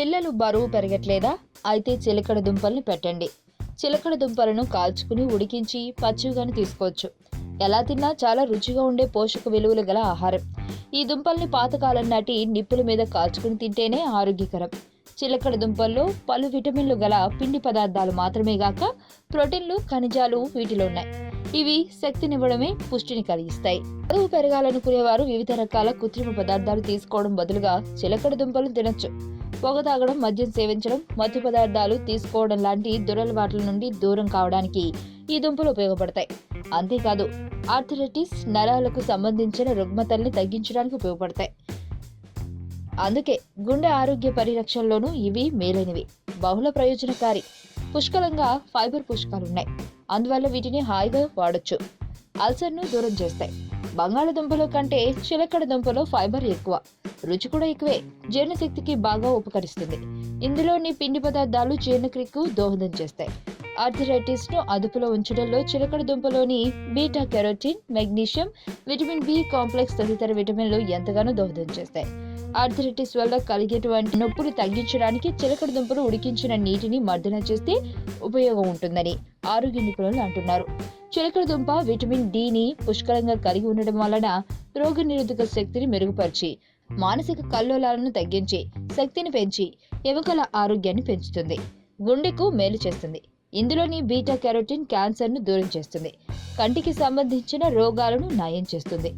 పిల్లలు బరువు పెరగట్లేదా? అయితే చిలకడ దుంపల్ని పెట్టండి. చిలకడ దుంపలను కాల్చుకుని ఉడికించి పచ్చిగాని తీసుకోవచ్చు. ఎలా తిన్నా చాలా రుచిగా ఉండే పోషక విలువలు గల ఆహారం. ఈ దుంపల్ని పాతకాలం నాటి నిప్పుల మీద కాల్చుకుని తింటేనే ఆరోగ్యకరం. చిలకడ దుంపల్లో పలు విటమిన్లు గల పిండి పదార్థాలు మాత్రమే గాక ప్రోటీన్లు ఖనిజాలు వీటిలో ఉన్నాయి. ఇవి శక్తినివ్వడమే పుష్టిని కలిగిస్తాయి. బరువు పెరగాలనుకునేవారు వివిధ రకాల కృత్రిమ పదార్థాలు తీసుకోవడం బదులుగా చిలకడ దుంపలు తినొచ్చు. పొగ తాగడం మద్యం సేవించడం మత్తు పదార్థాలు తీసుకోవడం లాంటి దురలవాట్ల నుండి దూరం కావడానికి ఈ దుంపలు ఉపయోగపడతాయి. అంతేకాదు ఆర్థరైటిస్ నరాలకు సంబంధించిన రుగ్మతల్ని తగ్గించడానికి ఉపయోగపడతాయి. అందుకే గుండె ఆరోగ్య పరిరక్షణలోనూ ఇవి మేలైనవి. బహుళ ప్రయోజనకారి పుష్కలంగా ఫైబర్ పుష్కాలున్నాయి. అందువల్ల వీటిని హాయిగా వాడచ్చు. అల్సర్ను దూరం చేస్తాయి బంగాళదుంపలో కంటే చిలకడ దుంపలో ఫైబర్ ఎక్కువ. రుచి కూడా ఎక్కువే. జీర్ణశక్తికి బాగా ఉపకరిస్తుంది. ఇందులోని పిండి పదార్థాలు జీర్ణక్రియకు దోహదం చేస్తాయి. ఆర్థరైటిస్ను అదుపులో ఉంచడంలో చిలకడ దుంపలోని beta carotene magnesium vitamin B complex తదితర విటమిన్లు ఎంతగానో దోహదం చేస్తాయి. ఆర్థరైటిస్ వల్ల కలిగేటువంటి నొప్పులు తగ్గించడానికి చిలకడ దుంపలు ఉడికించిన నీటిని మర్దన చేస్తే ఉపయోగం ఉంటుందని ఆరోగ్య నిపుణులు అంటున్నారు. చిలకడ దుంప విటమిన్ డిని పుష్కలంగా కలిగి ఉండడం వలన రోగనిరోధక శక్తిని మెరుగుపరిచి మానసిక కల్లోలాలను తగ్గించి శక్తిని పెంచి ఎముకల ఆరోగ్యాన్ని పెంచుతుంది గుండెకు మేలు చేస్తుంది. ఇందులోని బీటా కెరోటిన్ క్యాన్సర్ను దూరం చేస్తుంది. కంటికి సంబంధించిన రోగాలను నయం చేస్తుంది.